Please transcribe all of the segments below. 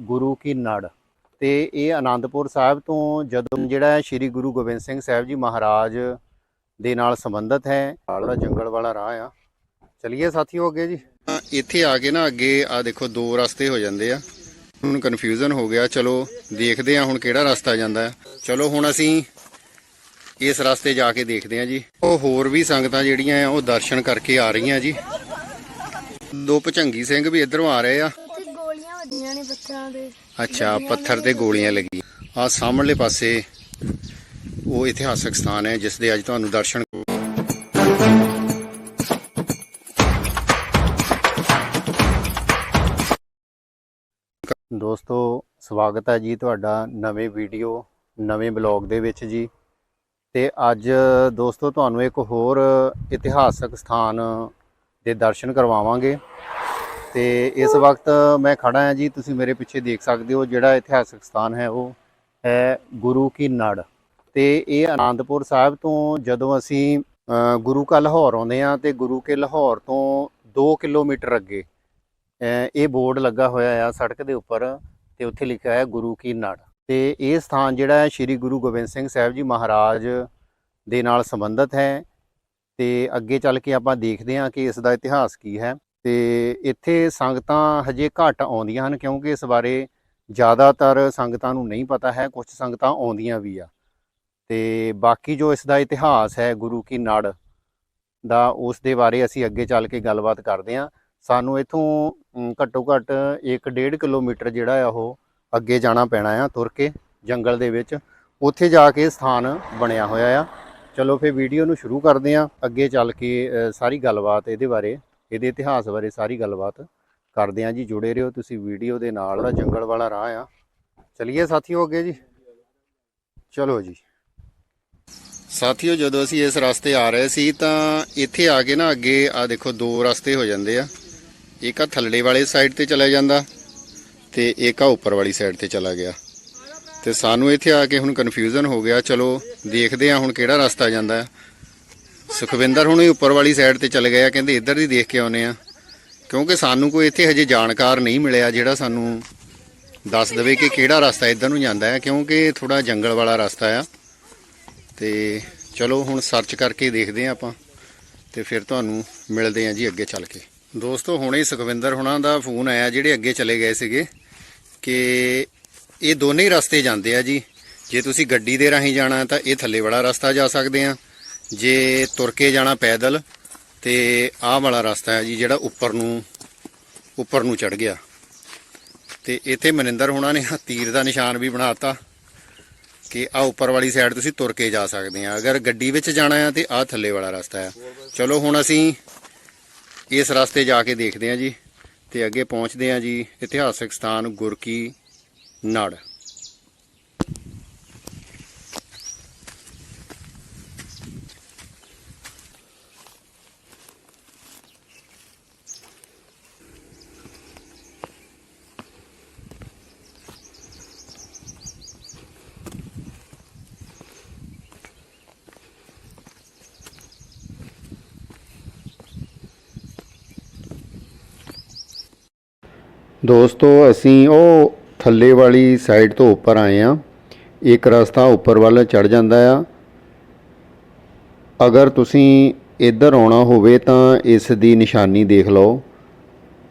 ਗੁਰੂ ਕੀ ਨੜ। ਤੇ ਇਹ ਆਨੰਦਪੁਰ ਸਾਹਿਬ ਤੋਂ ਜਦੋਂ ਜਿਹੜਾ ਸ੍ਰੀ ਗੁਰੂ ਗੋਬਿੰਦ ਸਿੰਘ ਸਾਹਿਬ ਜੀ ਮਹਾਰਾਜ ਦੇ ਨਾਲ ਸੰਬੰਧਿਤ ਹੈ ਨਾਲ ਜੰਗਲ ਵਾਲਾ ਰਾਹ ਆ। ਚਲਿਏ ਸਾਥੀਓ ਅੱਗੇ ਜੀ। ਇੱਥੇ ਆ ਕੇ ਨਾ ਅੱਗੇ ਆ ਦੇਖੋ ਦੋ ਰਸਤੇ ਹੋ ਜਾਂਦੇ ਆ। ਹੁਣ ਕਨਫਿਊਜ਼ਨ ਹੋ ਗਿਆ, ਚਲੋ ਦੇਖਦੇ ਆ ਹੁਣ ਕਿਹੜਾ ਰਸਤਾ ਜਾਂਦਾ ਚਲੋ ਹੁਣ ਅਸੀਂ ਇਸ ਰਸਤੇ ਜਾ ਕੇ ਦੇਖਦੇ ਆ ਜੀ। ਉਹ ਹੋਰ ਵੀ ਸੰਗਤਾਂ ਜਿਹੜੀਆਂ ਆ, ਉਹ ਦਰਸ਼ਨ ਕਰਕੇ ਆ ਰਹੀਆਂ ਜੀ। ਦੋ ਭਚੰਗੀ ਸਿੰਘ ਵੀ ਇਧਰੋਂ ਆ ਰਹੇ ਆ। ਦੇ ਅੱਛਾ ਪੱਥਰ ਤੇ ਗੋਲੀਆਂ ਲੱਗੀਆਂ। ਆ ਸਾਹਮਣੇ ਪਾਸੇ ਉਹ ਇਤਿਹਾਸਕ ਸਥਾਨ ਹੈ ਜਿਸ ਦੇ ਅੱਜ ਤੁਹਾਨੂੰ ਦਰਸ਼ਨ ਦੋਸਤੋ ਸਵਾਗਤ ਹੈ ਜੀ ਤੁਹਾਡਾ ਨਵੇਂ ਵੀਡੀਓ ਨਵੇਂ ਬਲੌਗ ਦੇ ਵਿੱਚ ਜੀ। ਤੇ ਅੱਜ ਦੋਸਤੋ ਤੁਹਾਨੂੰ ਇੱਕ ਹੋਰ ਇਤਿਹਾਸਕ ਸਥਾਨ ਦੇ ਦਰਸ਼ਨ ਕਰਵਾਵਾਂਗੇ। ਤੇ ਇਸ ਵਕਤ ਮੈਂ ਖੜਾ ਹਾਂ ਜੀ, ਤੁਸੀਂ ਮੇਰੇ ਪਿੱਛੇ ਦੇਖ ਸਕਦੇ ਹੋ ਜਿਹੜਾ ਇਤਿਹਾਸਕ ਸਥਾਨ ਹੈ, ਉਹ ਹੈ ਗੁਰੂ ਕੀ ਨੜ। ਤੇ ਇਹ ਆਨੰਦਪੁਰ ਸਾਹਿਬ ਤੋਂ ਜਦੋਂ ਅਸੀਂ ਗੁਰੂ ਕਾ ਲਾਹੌਰ ਆਉਂਦੇ ਆ ਤੇ ਗੁਰੂ ਕੇ ਲਾਹੌਰ ਤੋਂ 2 ਕਿਲੋਮੀਟਰ ਅੱਗੇ ਇਹ ਬੋਰਡ ਲੱਗਾ ਹੋਇਆ ਆ ਸੜਕ ਦੇ ਉੱਪਰ ਤੇ ਉੱਥੇ ਲਿਖਿਆ ਹੈ ਗੁਰੂ ਕੀ ਨੜ। ਤੇ ਇਹ ਸਥਾਨ ਜਿਹੜਾ ਹੈ, ਸ੍ਰੀ ਗੁਰੂ ਗੋਬਿੰਦ ਸਿੰਘ ਸਾਹਿਬ ਜੀ ਮਹਾਰਾਜ ਦੇ ਨਾਲ ਸੰਬੰਧਿਤ ਹੈ। ਤੇ ਅੱਗੇ ਚੱਲ ਕੇ ਆਪਾਂ ਦੇਖਦੇ ਹਾਂ ਕਿ ਇਸ ਦਾ ਇਤਿਹਾਸ ਕੀ ਹੈ। ਤੇ ਇੱਥੇ ਸੰਗਤਾਂ ਹਜੇ ਘੱਟ ਆਉਂਦੀਆਂ ਹਨ ਕਿਉਂਕਿ ਇਸ ਬਾਰੇ ਜ਼ਿਆਦਾਤਰ ਸੰਗਤਾਂ ਨੂੰ ਨਹੀਂ ਪਤਾ ਹੈ ਕੁਝ ਸੰਗਤਾਂ ਆਉਂਦੀਆਂ ਵੀ ਆ। ਤੇ ਬਾਕੀ ਜੋ ਇਸ ਦਾ ਇਤਿਹਾਸ ਹੈ ਗੁਰੂ ਕੀ ਨਾੜ ਦਾ, ਉਸ ਦੇ ਬਾਰੇ ਅਸੀਂ ਅੱਗੇ ਚੱਲ ਕੇ ਗੱਲਬਾਤ ਕਰਦੇ ਹਾਂ। ਸਾਨੂੰ ਇਥੋਂ ਘੱਟੋ ਘੱਟ 1.5 ਕਿਲੋਮੀਟਰ ਜਿਹੜਾ ਆ ਉਹ ਅੱਗੇ ਜਾਣਾ ਪੈਣਾ ਆ, ਤੁਰ ਕੇ ਜੰਗਲ ਦੇ ਵਿੱਚ। ਉੱਥੇ ਜਾ ਕੇ ਸਥਾਨ ਬਣਿਆ ਹੋਇਆ ਆ। ਚਲੋ ਫਿਰ ਵੀਡੀਓ ਨੂੰ ਸ਼ੁਰੂ ਕਰਦੇ ਹਾਂ, ਅੱਗੇ ਚੱਲ ਕੇ ਸਾਰੀ ਗੱਲਬਾਤ ਇਹਦੇ ਬਾਰੇ ਇਹਦੇ ਇਤਿਹਾਸ ਬਾਰੇ ਸਾਰੀ ਗੱਲਬਾਤ ਕਰਦੇ ਹਾਂ ਜੀ, ਜੁੜੇ ਰਹੋ ਤੁਸੀਂ ਵੀਡੀਓ ਦੇ ਨਾਲ। ਦਾ ਜੰਗਲ ਵਾਲਾ ਰਾਹ ਆ। ਚਲਿਏ ਸਾਥੀਓ ਅੱਗੇ ਜੀ। ਚਲੋ ਜੀ। ਸਾਥੀਓ, ਜਦੋਂ ਅਸੀਂ ਇਸ ਰਸਤੇ ਆ ਰਹੇ ਸੀ ਤਾਂ ਇੱਥੇ ਆ ਕੇ ਨਾ ਅੱਗੇ, ਆ ਦੇਖੋ ਦੋ ਰਸਤੇ ਹੋ ਜਾਂਦੇ ਆ। ਇੱਕ ਆ ਥੱਲੇ ਵਾਲੇ ਸਾਈਡ ਤੇ ਚਲਾ ਜਾਂਦਾ ਤੇ ਇੱਕ ਆ ਉੱਪਰ ਵਾਲੀ ਸਾਈਡ ਤੇ ਚਲਾ ਗਿਆ। ਤੇ ਸਾਨੂੰ ਇੱਥੇ ਆ ਕੇ ਹੁਣ ਕਨਫਿਊਜ਼ਨ ਹੋ ਗਿਆ। ਚਲੋ ਦੇਖਦੇ ਆ ਹੁਣ ਕਿਹੜਾ ਰਸਤਾ ਜਾਂਦਾ। ਹੈ ਸੁਖਵਿੰਦਰ ਹੁਣੇ ਉੱਪਰ ਵਾਲੀ ਸਾਈਡ ਤੇ ਚਲੇ ਗਏ ਆ, ਕਹਿੰਦੇ ਇੱਧਰ ਦੀ ਦੇਖ ਕੇ ਆਉਨੇ ਆ। ਕਿਉਂਕਿ ਸਾਨੂੰ ਕੋਈ ਇੱਥੇ ਹਜੇ ਜਾਣਕਾਰ ਨਹੀਂ ਮਿਲਿਆ, ਜਿਹੜਾ ਸਾਨੂੰ ਦੱਸ ਦੇਵੇ ਕਿ ਕਿਹੜਾ ਰਸਤਾ ਇੱਧਰ ਨੂੰ ਜਾਂਦਾ ਹੈ, ਕਿਉਂਕਿ ਥੋੜਾ ਜੰਗਲ ਵਾਲਾ ਰਸਤਾ ਆ। ਤੇ ਚਲੋ ਹੁਣ ਸਰਚ ਕਰਕੇ ਦੇਖਦੇ ਆ ਆਪਾਂ, ਤੇ ਫਿਰ ਤੁਹਾਨੂੰ ਮਿਲਦੇ ਆ ਜੀ ਅੱਗੇ ਚੱਲ ਕੇ। ਦੋਸਤੋ, ਹੁਣੇ ਹੀ ਸੁਖਵਿੰਦਰ ਹੁਣਾਂ ਦਾ ਫੋਨ ਆਇਆ, ਜਿਹੜੇ ਅੱਗੇ ਚਲੇ ਗਏ ਸੀਗੇ, ਕਿ ਇਹ ਦੋਨੇ ਹੀ ਰਸਤੇ ਜਾਂਦੇ ਆ ਜੀ। ਜੇ ਤੁਸੀਂ ਗੱਡੀ ਦੇ ਰਾਹੀਂ ਜਾਣਾ ਤਾਂ ਇਹ ਥੱਲੇ ਵਾਲਾ ਰਸਤਾ ਜਾ ਸਕਦੇ ਆ ਜੇ ਤੁਰ ਕੇ ਜਾਣਾ ਪੈਦਲ, ਤੇ ਆਹ ਵਾਲਾ ਰਸਤਾ ਹੈ ਜੀ ਜਿਹੜਾ ਉੱਪਰ ਨੂੰ ਉੱਪਰ ਨੂੰ ਚੜ ਗਿਆ। ਤੇ ਇੱਥੇ ਮਨਿੰਦਰ ਹੁਣਾਂ ਨੇ ਤੀਰ ਦਾ ਨਿਸ਼ਾਨ ਵੀ ਬਣਾਤਾ ਕਿ ਆ ਉੱਪਰ ਵਾਲੀ ਸਾਈਡ ਤੁਸੀਂ ਤੁਰ ਕੇ ਜਾ ਸਕਦੇ ਆ। ਅਗਰ ਗੱਡੀ ਵਿੱਚ ਜਾਣਾ ਹੈ ਤੇ ਆਹ ਥੱਲੇ ਵਾਲਾ ਰਸਤਾ ਹੈ। ਚਲੋ ਹੁਣ ਅਸੀਂ ਇਸ ਰਸਤੇ ਜਾ ਕੇ ਦੇਖਦੇ ਆ ਜੀ ਤੇ ਅੱਗੇ ਪਹੁੰਚਦੇ ਆ ਜੀ ਇਤਿਹਾਸਕ ਸਥਾਨ ਗੁਰਕੀ ਨਾੜ। ਦੋਸਤੋ, ਅਸੀਂ ਉਹ ਥੱਲੇ ਵਾਲੀ ਸਾਈਡ ਤੋਂ ਉੱਪਰ ਆਏ ਆ ਇੱਕ ਰਸਤਾ ਉੱਪਰ ਵੱਲ ਚੜ ਜਾਂਦਾ ਆ। ਅਗਰ ਤੁਸੀਂ ਇੱਧਰ ਆਉਣਾ ਹੋਵੇ ਤਾਂ ਇਸ ਦੀ ਨਿਸ਼ਾਨੀ ਦੇਖ ਲਓ।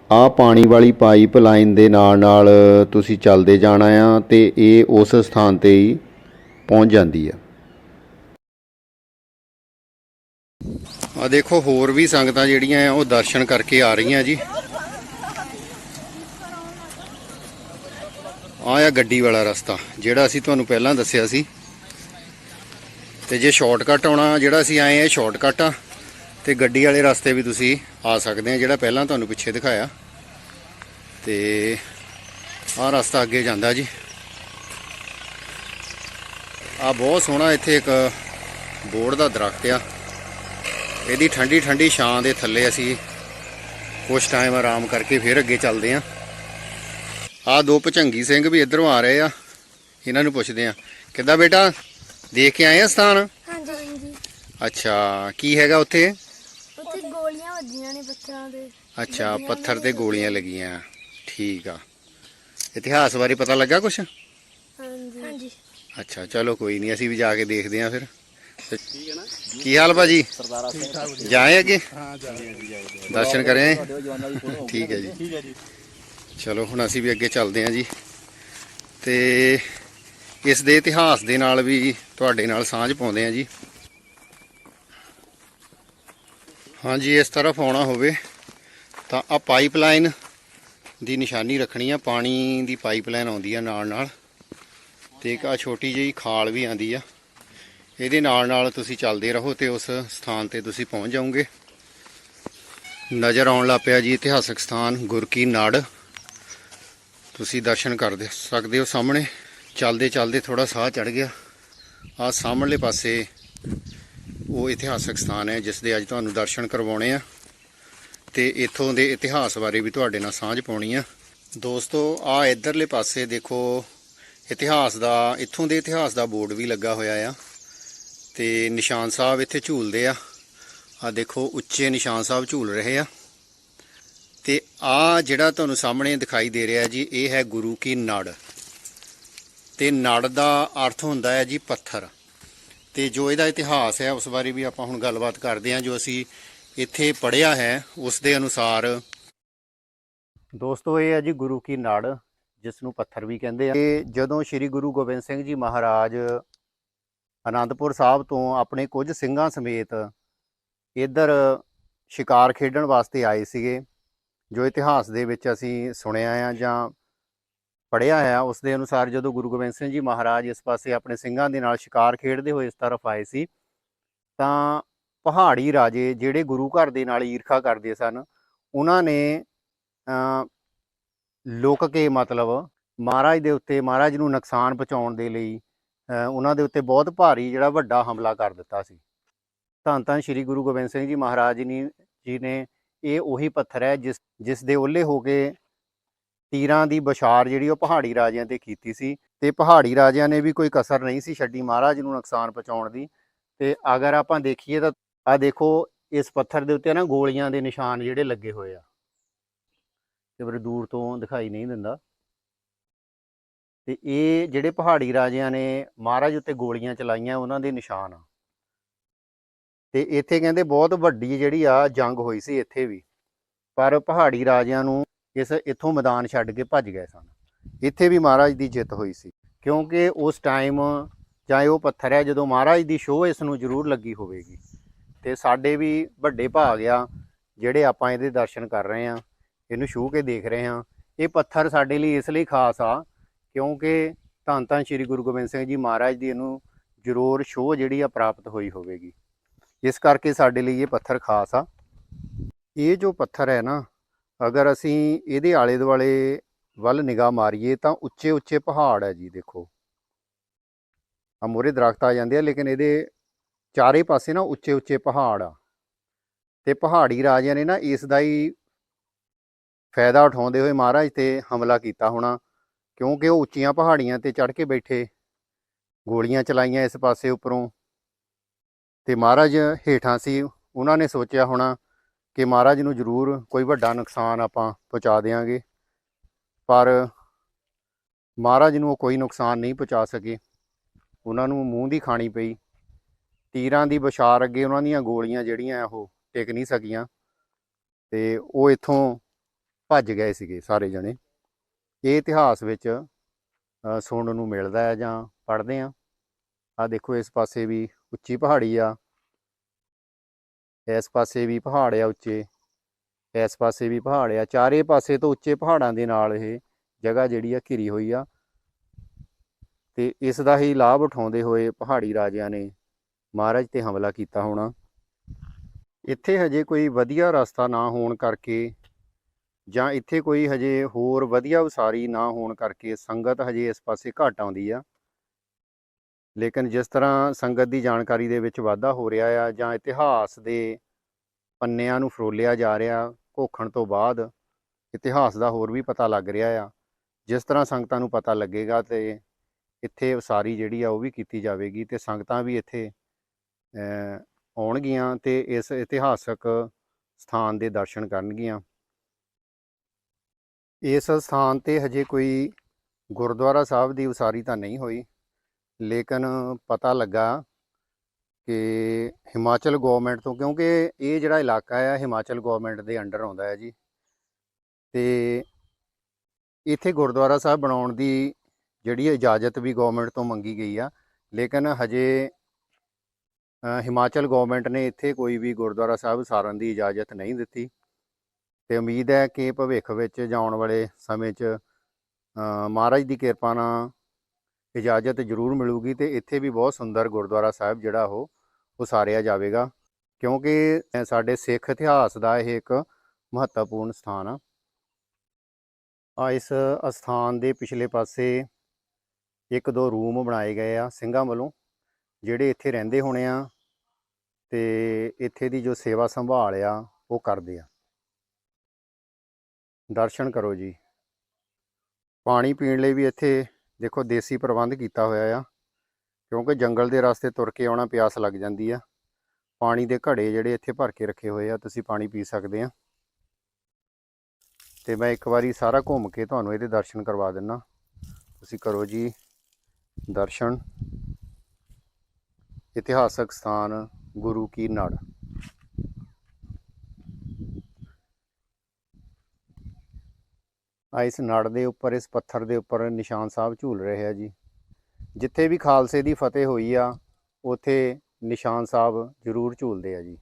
ਆ ਪਾਣੀ ਵਾਲੀ ਪਾਈਪ ਲਾਈਨ ਦੇ ਨਾਲ ਨਾਲ ਤੁਸੀਂ ਚੱਲਦੇ ਜਾਣਾ ਆ ਤੇ ਇਹ ਉਸ ਸਥਾਨ ਤੇ ਹੀ ਪਹੁੰਚ ਜਾਂਦੀ ਆ। ਆ ਦੇਖੋ, ਹੋਰ ਵੀ ਸੰਗਤਾਂ ਜਿਹੜੀਆਂ ਆ, ਉਹ ਦਰਸ਼ਨ ਕਰਕੇ ਆ ਰਹੀਆਂ ਜੀ। ਆ ਆ ਗੱਡੀ ਵਾਲਾ ਰਸਤਾ, ਜਿਹੜਾ ਅਸੀਂ ਤੁਹਾਨੂੰ ਪਹਿਲਾਂ ਦੱਸਿਆ ਸੀ। ਤੇ ਜੇ ਸ਼ਾਰਟਕਟ ਆਉਣਾ, ਜਿਹੜਾ ਅਸੀਂ ਆਏ ਆ ਸ਼ਾਰਟਕਟ ਆ, ਤੇ ਗੱਡੀ ਵਾਲੇ ਰਸਤੇ ਵੀ ਤੁਸੀਂ ਆ ਸਕਦੇ ਆ, ਜਿਹੜਾ ਪਹਿਲਾਂ ਤੁਹਾਨੂੰ ਪਿੱਛੇ ਦਿਖਾਇਆ। ਤੇ ਆਹ ਰਸਤਾ ਅੱਗੇ ਜਾਂਦਾ ਜੀ। ਆ ਬਹੁਤ ਸੋਹਣਾ ਇੱਥੇ ਇੱਕ ਬੋਰਡ ਦਾ ਦਰਖਤ ਆ। ਇਹਦੀ ਠੰਡੀ ਠੰਡੀ ਛਾਂ ਦੇ ਥੱਲੇ ਅਸੀਂ ਕੁਝ ਟਾਈਮ ਆਰਾਮ ਕਰਕੇ ਫਿਰ ਅੱਗੇ ਚੱਲਦੇ ਆਂ। ਆ ਦੋ ਭਚੰਗੀ ਸਿੰਘ ਵੀ ਇਧਰੋਂ ਆ ਰਹੇ ਆ। ਇਹਨਾਂ ਨੂੰ ਪੁੱਛਦੇ ਆ ਕਿੱਦਾਂ ਬੇਟਾ? ਦੇਖ ਕੇ ਆਏ ਆ ਸਥਾਨ? ਹਾਂਜੀ ਹਾਂਜੀ। ਅੱਛਾ ਕੀ ਹੈਗਾ ਉੱਥੇ? ਉੱਥੇ ਗੋਲੀਆਂ ਵੱਜੀਆਂ ਨੇ ਬੱਚਿਆਂ ਦੇ ਅੱਛਾ ਪੱਥਰ ਤੇ ਗੋਲੀਆਂ ਲੱਗੀਆਂ। ਠੀਕ ਆ। ਇਤਿਹਾਸ ਬਾਰੇ ਪਤਾ ਲੱਗਾ ਕੁਛ? ਹਾਂਜੀ। ਹਾਂਜੀ। ਅੱਛਾ ਚਲੋ ਕੋਈ ਨਹੀਂ ਅਸੀਂ ਵੀ ਜਾ ਕੇ ਦੇਖਦੇ ਹਾਂ ਫਿਰ। ਠੀਕ ਹੈ ਨਾ ਕੀ ਹਾਲ ਭਾਜੀ? ਜਾਏ ਅੱਗੇ? ਹਾਂ ਜਾ ਦਰਸ਼ਨ ਕਰੇ? ਠੀਕ ਹੈ ਜੀ। ਠੀਕ ਹੈ ਜੀ। ਚਲੋ, ਹੁਣ ਅਸੀਂ ਵੀ ਅੱਗੇ ਚੱਲਦੇ ਹਾਂ ਜੀ। ਤੇ ਇਸ ਦੇ ਇਤਿਹਾਸ ਦੇ ਨਾਲ ਵੀ ਤੁਹਾਡੇ ਨਾਲ ਸਾਂਝ ਪਾਉਂਦੇ ਹਾਂ ਜੀ। ਹਾਂਜੀ, ਇਸ ਤਰਫ ਆਉਣਾ ਹੋਵੇ ਤਾਂ ਆ ਪਾਈਪਲਾਈਨ ਦੀ ਨਿਸ਼ਾਨੀ ਰੱਖਣੀ ਆ। ਪਾਣੀ ਦੀ ਪਾਈਪਲਾਈਨ ਆਉਂਦੀ ਆ ਨਾਲ ਨਾਲ ਤੇ ਇੱਕ ਆ ਛੋਟੀ ਜਿਹੀ ਖਾਲ ਵੀ ਆਂਦੀ ਆ। ਇਹਦੇ ਨਾਲ ਨਾਲ ਤੁਸੀਂ ਚੱਲਦੇ ਰਹੋ ਤੇ ਉਸ ਸਥਾਨ ਤੇ ਤੁਸੀਂ ਪਹੁੰਚ ਜਾਓਗੇ। ਨਜ਼ਰ ਆਉਣ ਲੱਗ ਪਿਆ ਜੀ ਇਤਿਹਾਸਕ ਸਥਾਨ ਗੁਰਕੀ ਨਾੜ। ਤੁਸੀਂ ਦਰਸ਼ਨ ਕਰਦੇ ਸਕਦੇ ਹੋ ਸਾਹਮਣੇ। ਚੱਲਦੇ ਚੱਲਦੇ ਥੋੜਾ ਸਾਹ ਚੜ ਗਿਆ। ਆ ਸਾਹਮਣੇ ਪਾਸੇ ਉਹ ਇਤਿਹਾਸਕ ਸਥਾਨ ਹੈ, ਜਿਸ ਦੇ ਅੱਜ ਤੁਹਾਨੂੰ ਦਰਸ਼ਨ ਕਰਵਾਉਣੇ ਆ। ਤੇ ਇੱਥੋਂ ਦੇ ਇਤਿਹਾਸ ਬਾਰੇ ਵੀ ਤੁਹਾਡੇ ਨਾਲ ਸਾਂਝ ਪਾਉਣੀ ਆ। ਦੋਸਤੋ ਆ ਇਧਰਲੇ ਪਾਸੇ ਦੇਖੋ, ਇਤਿਹਾਸ ਦਾ, ਇੱਥੋਂ ਦੇ ਇਤਿਹਾਸ ਦਾ ਬੋਰਡ ਵੀ ਲੱਗਾ ਹੋਇਆ ਆ। ਤੇ ਨਿਸ਼ਾਨ ਸਾਹਿਬ ਇੱਥੇ ਝੂਲਦੇ ਆ। ਆ ਦੇਖੋ, ਉੱਚੇ ਨਿਸ਼ਾਨ ਸਾਹਿਬ ਝੂਲ ਰਹੇ ਆ। ਤੇ ਆ ਜਿਹੜਾ ਤੁਹਾਨੂੰ ਸਾਹਮਣੇ ਦਿਖਾਈ ਦੇ ਰਿਹਾ ਜੀ, ਇਹ ਹੈ ਗੁਰੂ ਕੀ ਨੜ। ਤੇ ਨੜ ਦਾ ਅਰਥ ਹੁੰਦਾ ਹੈ ਜੀ ਪੱਥਰ। ਤੇ ਜੋ ਇਹਦਾ ਇਤਿਹਾਸ ਹੈ, ਉਸ ਬਾਰੇ ਵੀ ਆਪਾਂ ਹੁਣ ਗੱਲਬਾਤ ਕਰਦੇ ਹਾਂ, ਜੋ ਅਸੀਂ ਇੱਥੇ ਪੜ੍ਹਿਆ ਹੈ, ਉਸ ਦੇ ਅਨੁਸਾਰ। ਦੋਸਤੋ, ਇਹ ਹੈ ਜੀ ਗੁਰੂ ਕੀ ਨੜ ਜਿਸ ਨੂੰ ਪੱਥਰ ਵੀ ਕਹਿੰਦੇ ਆ। ਇਹ ਜਦੋਂ ਸ੍ਰੀ ਗੁਰੂ ਗੋਬਿੰਦ ਸਿੰਘ ਜੀ ਮਹਾਰਾਜ ਆਨੰਦਪੁਰ ਸਾਹਿਬ ਤੋਂ ਆਪਣੇ ਕੁਝ ਸਿੰਘਾਂ ਸਮੇਤ ਇੱਧਰ ਸ਼ਿਕਾਰ ਖੇਡਣ ਵਾਸਤੇ ਆਏ ਸੀਗੇ ਜੋ ਇਤਿਹਾਸ ਦੇ ਵਿੱਚ ਅਸੀਂ ਸੁਣਿਆ ਆ ਜਾਂ ਪੜ੍ਹਿਆ ਆ ਉਸ ਦੇ ਅਨੁਸਾਰ ਜਦੋਂ ਗੁਰੂ ਗੋਬਿੰਦ ਸਿੰਘ ਜੀ ਮਹਾਰਾਜ ਇਸ ਪਾਸੇ ਆਪਣੇ ਸਿੰਘਾਂ ਦੇ ਨਾਲ ਸ਼ਿਕਾਰ ਖੇਡਦੇ ਹੋਏ ਇਸ ਤਰਫ ਆਏ ਸੀ ਤਾਂ ਪਹਾੜੀ ਰਾਜੇ ਜਿਹੜੇ ਗੁਰੂ ਘਰ ਦੇ ਨਾਲ ਈਰਖਾ ਕਰਦੇ ਸਨ ਉਹਨਾਂ ਨੇ ਅਮ, ਲੁਕ ਕੇ ਮਤਲਬ ਮਹਾਰਾਜ ਦੇ ਉੱਤੇ ਮਹਾਰਾਜ ਨੂੰ ਨੁਕਸਾਨ ਪਹੁੰਚਾਉਣ ਦੇ ਲਈ ਅ, ਉਹਨਾਂ ਦੇ ਉੱਤੇ ਬਹੁਤ ਭਾਰੀ ਜਿਹੜਾ ਵੱਡਾ ਹਮਲਾ ਕਰ ਦਿੱਤਾ ਸੀ। ਧੰਨ ਧੰਨ ਸ੍ਰੀ ਗੁਰੂ ਗੋਬਿੰਦ ਸਿੰਘ ਜੀ ਮਹਾਰਾਜ ਜੀ ਨੇ ਜੀ ਨੇ ਇਹ ਉਹੀ ਪੱਥਰ ਹੈ ਜਿਸ ਜਿਸ ਦੇ ਓਲੇ ਹੋ ਕੇ ਤੀਰਾਂ ਦੀ ਬਸ਼ਾਰ ਜਿਹੜੀ ਉਹ ਪਹਾੜੀ ਰਾਜਿਆਂ ਤੇ ਕੀਤੀ ਸੀ ਤੇ ਪਹਾੜੀ ਰਾਜਿਆਂ ਨੇ ਵੀ ਕੋਈ ਕਸਰ ਨਹੀਂ ਸੀ ਛੱਡੀ ਮਹਾਰਾਜ ਨੂੰ ਨੁਕਸਾਨ ਪਹੁੰਚਾਉਣ ਦੀ ਤੇ ਅਗਰ ਆਪਾਂ ਦੇਖੀਏ ਤਾਂ ਆ ਦੇਖੋ ਇਸ ਪੱਥਰ ਦੇ ਉੱਤੇ ਨਾ ਗੋਲੀਆਂ ਦੇ ਨਿਸ਼ਾਨ ਜਿਹੜੇ ਲੱਗੇ ਹੋਏ ਆ। ਤੇ ਬੜੇ ਦੂਰ ਤੋਂ ਦਿਖਾਈ ਨਹੀਂ ਦਿੰਦਾ। ਤੇ ਇਹ ਜਿਹੜੇ ਪਹਾੜੀ ਰਾਜਿਆਂ ਨੇ ਮਹਾਰਾਜ ਉੱਤੇ ਗੋਲੀਆਂ ਚਲਾਈਆਂ ਉਹਨਾਂ ਦੇ ਨਿਸ਼ਾਨ ਆ। ਤੇ ਇੱਥੇ ਕਹਿੰਦੇ ਬਹੁਤ ਵੱਡੀ ਜਿਹੜੀ ਆ ਜੰਗ ਹੋਈ ਸੀ ਇੱਥੇ ਵੀ। ਪਰ ਪਹਾੜੀ ਰਾਜਿਆਂ ਨੂੰ ਇਸ ਇੱਥੋਂ ਮੈਦਾਨ ਛੱਡ ਕੇ ਭੱਜ ਗਏ ਸਨ। ਇੱਥੇ ਵੀ ਮਹਾਰਾਜ ਦੀ ਜਿੱਤ ਹੋਈ ਸੀ। ਕਿਉਂਕਿ ਉਸ ਟਾਈਮ ਚਾਹੇ ਉਹ ਪੱਥਰ ਹੈ ਜਦੋਂ ਮਹਾਰਾਜ ਦੀ ਸ਼ੋਅ ਇਸ ਨੂੰ ਜ਼ਰੂਰ ਲੱਗੀ ਹੋਵੇਗੀ। ਤੇ ਸਾਡੇ ਵੀ ਵੱਡੇ ਭਾਗ ਆ ਜਿਹੜੇ ਆਪਾਂ ਇਹਦੇ ਦਰਸ਼ਨ ਕਰ ਰਹੇ ਆ ਇਹਨੂੰ ਛੂਹ ਕੇ ਦੇਖ ਰਹੇ ਆ ਇਹ ਪੱਥਰ ਸਾਡੇ ਲਈ ਇਸ ਲਈ ਖਾਸ ਆ ਕਿਉਂਕਿ ਧੰਨ ਧੰਨ ਸ੍ਰੀ ਗੁਰੂ ਗੋਬਿੰਦ ਸਿੰਘ ਜੀ ਮਹਾਰਾਜ ਦੀ ਇਹਨੂੰ ਜ਼ਰੂਰ ਸ਼ੋਅ ਜਿਹੜੀ ਆ ਪ੍ਰਾਪਤ ਹੋਈ ਹੋਵੇਗੀ। ਇਸ ਕਰਕੇ ਸਾਡੇ ਲਈ ਇਹ ਪੱਥਰ ਖਾਸ ਆ। ਇਹ ਜੋ ਪੱਥਰ ਹੈ ਨਾ, ਅਗਰ ਅਸੀਂ ਇਹਦੇ ਆਲੇ ਦੁਆਲੇ ਵੱਲ ਨਿਗਾਹ ਮਾਰੀਏ ਤਾਂ ਉੱਚੇ ਉੱਚੇ ਪਹਾੜ ਹੈ ਜੀ, ਦੇਖੋ। ਆ ਮੋਰੇ ਦਰਖਤ ਆ ਜਾਂਦੇ ਆ, ਲੇਕਿਨ ਇਹਦੇ ਚਾਰੇ ਪਾਸੇ ਨਾ ਉੱਚੇ ਉੱਚੇ ਪਹਾੜ ਆ। ਤੇ ਪਹਾੜੀ ਰਾਜਿਆਂ ਨੇ ਨਾ ਇਸ ਦਾ ਹੀ ਫਾਇਦਾ ਉਠਾਉਂਦੇ ਹੋਏ ਮਹਾਰਾਜ ਤੇ ਹਮਲਾ ਕੀਤਾ ਹੋਣਾ, ਕਿਉਂਕਿ ਉਹ ਉੱਚੀਆਂ ਪਹਾੜੀਆਂ ਤੇ ਚੜ੍ਹ ਕੇ ਬੈਠੇ, ਗੋਲੀਆਂ ਚਲਾਈਆਂ ਇਸ ਪਾਸੇ ਉੱਪਰੋਂ। ਤੇ ਮਹਾਰਾਜ ਹੇਠਾਂ ਸੀ, ਉਹਨਾਂ ਨੇ ਸੋਚਿਆ ਹੋਣਾ ਕਿ ਮਹਾਰਾਜ ਨੂੰ ਜ਼ਰੂਰ ਕੋਈ ਵੱਡਾ ਨੁਕਸਾਨ ਆਪਾਂ ਪਹੁੰਚਾ ਦੇਵਾਂਗੇ ਪਰ ਮਹਾਰਾਜ ਨੂੰ ਉਹ ਕੋਈ ਨੁਕਸਾਨ ਨਹੀਂ ਪਹੁੰਚਾ ਸਕੇ। ਉਹਨਾਂ ਨੂੰ ਮੂੰਹ ਦੀ ਖਾਣੀ ਪਈ, ਤੀਰਾਂ ਦੀ ਬਸ਼ਾਰ ਅੱਗੇ ਉਹਨਾਂ ਦੀਆਂ ਗੋਲੀਆਂ ਜਿਹੜੀਆਂ ਆ ਉਹ ਟਿਕ ਨਹੀਂ ਸਕੀਆਂ ਤੇ ਉਹ ਇੱਥੋਂ ਭੱਜ ਗਏ ਸੀਗੇ ਸਾਰੇ ਜਣੇ। ਇਹ ਇਤਿਹਾਸ ਵਿੱਚ ਸੁਣਨ ਨੂੰ ਮਿਲਦਾ ਹੈ ਜਾਂ ਪੜ੍ਹਦੇ ਆ ਆ ਦੇਖੋ ਇਸ ਪਾਸੇ ਵੀ ਉੱਚੀ ਪਹਾੜੀ ਆ। ਇਸ ਪਾਸੇ ਵੀ ਪਹਾੜ ਆ ਉੱਚੇ। ਇਸ ਪਾਸੇ ਵੀ ਪਹਾੜ ਆ। ਚਾਰੇ ਪਾਸੇ ਤੋਂ ਉੱਚੇ ਪਹਾੜਾਂ ਦੇ ਨਾਲ ਇਹ ਜਗ੍ਹਾ ਜਿਹੜੀ ਆ ਘਿਰੀ ਹੋਈ ਆ। ਤੇ ਇਸ ਦਾ ਹੀ ਲਾਭ ਉਠਾਉਂਦੇ ਹੋਏ ਪਹਾੜੀ ਰਾਜਿਆਂ ਨੇ ਮਹਾਰਾਜ ਤੇ ਹਮਲਾ ਕੀਤਾ ਹੋਣਾ। ਇੱਥੇ ਹਜੇ ਕੋਈ ਵਧੀਆ ਰਸਤਾ ਨਾ ਹੋਣ ਕਰਕੇ ਜਾਂ ਇੱਥੇ ਕੋਈ ਹਜੇ ਹੋਰ ਵਧੀਆ ਉਸਾਰੀ ਨਾ ਹੋਣ ਕਰਕੇ ਸੰਗਤ ਹਜੇ ਇਸ ਪਾਸੇ ਘੱਟ ਆਉਂਦੀ ਆ। ਲੇਕਿਨ ਜਿਸ ਤਰ੍ਹਾਂ ਸੰਗਤ ਦੀ ਜਾਣਕਾਰੀ ਦੇ ਵਿੱਚ ਵਾਧਾ ਹੋ ਰਿਹਾ ਆ ਜਾਂ ਇਤਿਹਾਸ ਦੇ ਪੰਨਿਆਂ ਨੂੰ ਫਰੋਲਿਆ ਜਾ ਰਿਹਾ ਘੋਖਣ ਤੋਂ ਬਾਅਦ, ਇਤਿਹਾਸ ਦਾ ਹੋਰ ਵੀ ਪਤਾ ਲੱਗ ਰਿਹਾ ਆ। ਜਿਸ ਤਰ੍ਹਾਂ ਸੰਗਤਾਂ ਨੂੰ ਪਤਾ ਲੱਗੇਗਾ ਤੇ ਇੱਥੇ ਉਸਾਰੀ ਜਿਹੜੀ ਆ ਉਹ ਵੀ ਕੀਤੀ ਜਾਵੇਗੀ ਤੇ ਸੰਗਤਾਂ ਵੀ ਇੱਥੇ ਆਉਣਗੀਆਂ ਤੇ ਇਸ ਇਤਿਹਾਸਕ ਸਥਾਨ ਦੇ ਦਰਸ਼ਨ ਕਰਨਗੀਆਂ। ਇਸ ਸਥਾਨ ਤੇ ਹਜੇ ਕੋਈ ਗੁਰਦੁਆਰਾ ਸਾਹਿਬ ਦੀ ਉਸਾਰੀ ਤਾਂ ਨਹੀਂ ਹੋਈ। ਲੇਕਿਨ ਪਤਾ ਲੱਗਾ ਕਿ ਹਿਮਾਚਲ ਗਵਰਨਮੈਂਟ ਤੋਂ, ਕਿਉਂਕਿ ਇਹ ਜਿਹੜਾ ਇਲਾਕਾ ਆ, ਹਿਮਾਚਲ ਗਵਰਨਮੈਂਟ ਦੇ ਅੰਡਰ ਆਉਂਦਾ ਹੈ ਜੀ। ਤੇ ਇੱਥੇ ਗੁਰਦੁਆਰਾ ਸਾਹਿਬ ਬਣਾਉਣ ਦੀ ਜਿਹੜੀ ਇਜਾਜ਼ਤ ਵੀ ਗਵਰਨਮੈਂਟ ਤੋਂ ਮੰਗੀ ਗਈ ਆ, ਲੇਕਿਨ ਹਜੇ ਹਿਮਾਚਲ ਗਵਰਨਮੈਂਟ ਨੇ ਇੱਥੇ ਕੋਈ ਵੀ ਗੁਰਦੁਆਰਾ ਸਾਹਿਬ ਸਾਰਨ ਦੀ ਇਜਾਜ਼ਤ ਨਹੀਂ ਦਿੱਤੀ। ਤੇ ਉਮੀਦ ਹੈ ਕਿ ਭਵਿੱਖ ਵਿੱਚ ਜਾਣ ਵਾਲੇ ਸਮੇਂ 'ਚ ਮਹਾਰਾਜ ਦੀ ਕਿਰਪਾ ਨਾਲ ਇਜਾਜ਼ਤ ਜ਼ਰੂਰ ਮਿਲੂਗੀ ਤੇ ਇੱਥੇ ਵੀ ਬਹੁਤ ਸੁੰਦਰ ਗੁਰਦੁਆਰਾ ਸਾਹਿਬ ਜਿਹੜਾ ਉਹ ਉਸਾਰਿਆ ਜਾਵੇਗਾ, ਕਿਉਂਕਿ ਸਾਡੇ ਸਿੱਖ ਇਤਿਹਾਸ ਦਾ ਇਹ ਇੱਕ ਮਹੱਤਵਪੂਰਨ ਸਥਾਨ ਆ। ਆ ਇਸ ਅਸਥਾਨ ਦੇ ਪਿਛਲੇ ਪਾਸੇ ਇੱਕ ਦੋ ਰੂਮ ਬਣਾਏ ਗਏ ਆ ਸਿੰਘਾਂ ਵੱਲੋਂ, ਜਿਹੜੇ ਇੱਥੇ ਰਹਿੰਦੇ ਹੋਣੇ ਆ ਤੇ ਇੱਥੇ ਦੀ ਜੋ ਸੇਵਾ ਸੰਭਾਲ ਆ ਉਹ ਕਰਦੇ ਆ। ਦਰਸ਼ਨ ਕਰੋ ਜੀ। ਪਾਣੀ ਪੀਣ ਲਈ ਵੀ ਇੱਥੇ ਦੇਖੋ ਦੇਸੀ ਪ੍ਰਬੰਧ ਕੀਤਾ ਹੋਇਆ ਆ, ਕਿਉਂਕਿ ਜੰਗਲ ਦੇ ਰਸਤੇ ਤੁਰ ਕੇ ਆਉਣਾ ਪਿਆਸ ਲੱਗ ਜਾਂਦੀ ਆ। ਪਾਣੀ ਦੇ ਘੜੇ ਜਿਹੜੇ ਇੱਥੇ ਭਰ ਕੇ ਰੱਖੇ ਹੋਏ ਆ, ਤੁਸੀਂ ਪਾਣੀ ਪੀ ਸਕਦੇ ਆ। ਤੇ ਮੈਂ ਇੱਕ ਵਾਰੀ ਸਾਰਾ ਘੁੰਮ ਕੇ ਤੁਹਾਨੂੰ ਇਹਦੇ ਦਰਸ਼ਨ ਕਰਵਾ ਦਿੰਨਾ। ਤੁਸੀਂ ਕਰੋ ਜੀ ਦਰਸ਼ਨ। ਇਤਿਹਾਸਕ ਸਥਾਨ ਗੁਰੂ ਕੀ ਨੜ। ਆ ਇਸ ਨੜ ਦੇ ਉੱਪਰ, ਇਸ ਪੱਥਰ ਦੇ ਉੱਪਰ ਨਿਸ਼ਾਨ ਸਾਹਿਬ ਝੂਲ ਰਹੇ ਆ ਜੀ। ਜਿੱਥੇ ਵੀ ਖਾਲਸੇ ਦੀ ਫਤਿਹ ਹੋਈ ਆ, ਉੱਥੇ ਨਿਸ਼ਾਨ ਸਾਹਿਬ ਜ਼ਰੂਰ ਝੂਲਦੇ ਆ ਜੀ।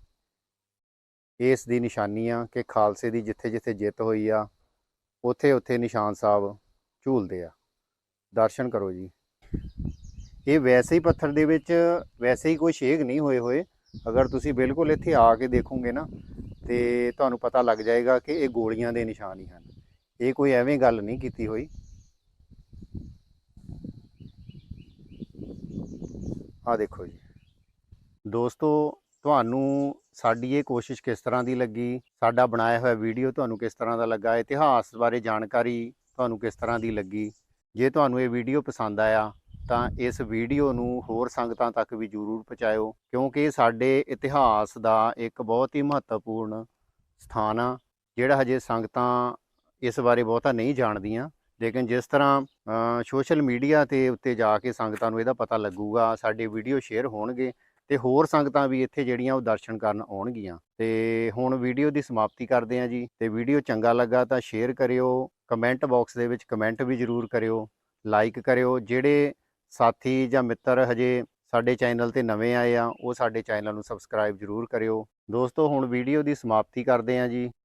ਇਸ ਦੀ ਨਿਸ਼ਾਨੀ ਆ ਕਿ ਖਾਲਸੇ ਦੀ ਜਿੱਥੇ ਜਿੱਥੇ ਜਿੱਤ ਹੋਈ ਆ ਉੱਥੇ ਉੱਥੇ ਨਿਸ਼ਾਨ ਸਾਹਿਬ ਝੂਲਦੇ ਆ। ਦਰਸ਼ਨ ਕਰੋ ਜੀ। ਇਹ ਵੈਸੇ ਹੀ ਪੱਥਰ ਦੇ ਵਿੱਚ ਵੈਸੇ ਹੀ ਕੋਈ ਛੇਕ ਨਹੀਂ ਹੋਏ ਹੋਏ। ਅਗਰ ਤੁਸੀਂ ਬਿਲਕੁਲ ਇੱਥੇ ਆ ਕੇ ਦੇਖੋਗੇ ਨਾ, ਤੇ ਤੁਹਾਨੂੰ ਪਤਾ ਲੱਗ ਜਾਏਗਾ ਕਿ ਇਹ ਗੋਲੀਆਂ ਦੇ ਨਿਸ਼ਾਨ ਹੀ ਹਨ। ਇਹ ਕੋਈ ਐਵੇਂ ਗੱਲ ਨਹੀਂ ਕੀਤੀ ਹੋਈ। ਆ ਦੇਖੋ ਜੀ। ਦੋਸਤੋ, ਤੁਹਾਨੂੰ ਸਾਡੀ ਇਹ ਕੋਸ਼ਿਸ਼ ਕਿਸ ਤਰ੍ਹਾਂ ਦੀ ਲੱਗੀ? ਸਾਡਾ ਬਣਾਇਆ ਹੋਇਆ ਵੀਡੀਓ ਤੁਹਾਨੂੰ ਕਿਸ ਤਰ੍ਹਾਂ ਦਾ ਲੱਗਾ? ਇਤਿਹਾਸ ਬਾਰੇ ਜਾਣਕਾਰੀ ਤੁਹਾਨੂੰ ਕਿਸ ਤਰ੍ਹਾਂ ਦੀ ਲੱਗੀ? ਜੇ ਤੁਹਾਨੂੰ ਇਹ ਵੀਡੀਓ ਪਸੰਦ ਆਇਆ, ਤਾਂ ਇਸ ਵੀਡੀਓ ਨੂੰ ਹੋਰ ਸੰਗਤਾਂ ਤੱਕ ਵੀ ਜ਼ਰੂਰ ਪਹੁੰਚਾਇਓ, ਕਿਉਂਕਿ ਇਹ ਸਾਡੇ ਇਤਿਹਾਸ ਦਾ ਇੱਕ ਬਹੁਤ ਹੀ ਮਹੱਤਵਪੂਰਨ ਸਥਾਨ ਆ, ਜਿਹੜਾ ਹਜੇ ਸੰਗਤਾਂ ਇਸ ਬਾਰੇ ਬਹੁਤਾ ਨਹੀਂ ਜਾਣਦੀਆਂ। ਲੇਕਿਨ ਜਿਸ ਤਰ੍ਹਾਂ ਸੋਸ਼ਲ ਮੀਡੀਆ ਤੇ ਉੱਤੇ ਜਾ ਕੇ ਸੰਗਤਾਂ ਨੂੰ ਇਹਦਾ ਪਤਾ ਲੱਗੂਗਾ, ਸਾਡੇ ਵੀਡੀਓ ਸ਼ੇਅਰ ਹੋਣਗੇ ਤੇ ਹੋਰ ਸੰਗਤਾਂ ਵੀ ਇੱਥੇ ਜਿਹੜੀਆਂ ਉਹ ਦਰਸ਼ਨ ਕਰਨ ਆਉਣਗੀਆਂ। ਤੇ ਹੁਣ ਵੀਡੀਓ ਦੀ ਸਮਾਪਤੀ ਕਰਦੇ ਹਾਂ ਜੀ। ਤੇ ਵੀਡੀਓ ਚੰਗਾ ਲੱਗਾ ਤਾਂ ਸ਼ੇਅਰ ਕਰਿਓ ਕਮੈਂਟ ਬਾਕਸ ਦੇ ਵਿੱਚ ਕਮੈਂਟ ਵੀ ਜ਼ਰੂਰ ਕਰਿਓ ਲਾਈਕ ਕਰਿਓ। ਜਿਹੜੇ ਸਾਥੀ ਜਾਂ ਮਿੱਤਰ ਹਜੇ ਸਾਡੇ ਚੈਨਲ ਤੇ ਨਵੇਂ ਆਏ ਆ, ਉਹ ਸਾਡੇ ਚੈਨਲ ਨੂੰ ਸਬਸਕ੍ਰਾਈਬ ਜ਼ਰੂਰ ਕਰਿਓ। ਦੋਸਤੋ, ਹੁਣ ਵੀਡੀਓ ਦੀ ਸਮਾਪਤੀ ਕਰਦੇ ਹਾਂ ਜੀ।